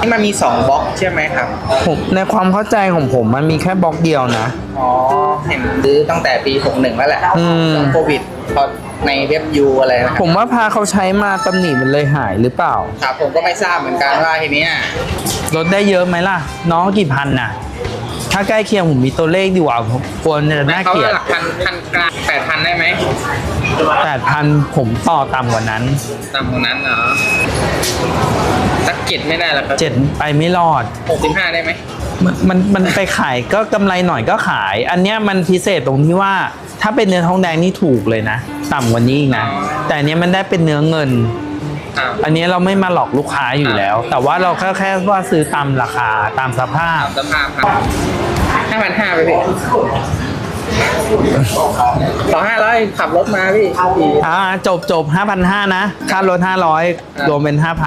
นี่มันมีสองบล็อกใช่ไหมครับ ผมในความเข้าใจของผมมันมีแค่บล็อกเดียวนะ อ๋อ เห็นซื้อตั้งแต่ปี 61 แล้วแหละอืม ช่วงโควิดพอในเว็บยูอะไรนะคผรับมว่าพาเขาใช้มาตำหนิมันเลยหายหรือเปล่า ครับผมก็ไม่ทราบเหมือนกันว่าทีเนี้ยลดได้เยอะไหมล่ะ น้องกี่พันน่ะ ถ้าใกล้เคียงผมมีตัวเลขดีกว่าผมกลัวจะน่าเขาเกลียดหลักพันพันกลางแปดพันได้ไหมแปดพันผมต่อต่ำกว่านั้น ตามตรงนั้นเหรอสัก เจ็ดไม่ได้แล้วครับเจ็ดไปไม่รอด หกสิบห้าได้ไหมมันมันมันไปขายก็กำไรหน่อยก็ขาย อันเนี้ยมันพิเศษตรงที่ว่า ถ้าเป็นเนื้อทองแดงนี่ถูกเลยนะ ต่ำกว่านี้อีกนะ แต่อันเนี้ยมันได้เป็นเนื้อเงินครับอันนี้เราไม่มาหลอกลูกค้าอยู่แล้ว แต่ว่าเราแค่แค่ว่าซื้อตามราคาตามสภาพ สภาพครับห้าพันห้าไปพี่สองห้าร้อยขับรถมาพี่ อ่าจบจบห้าพันห้านะ ค่ารถห้าร้อยรวมเป็นห้าพัน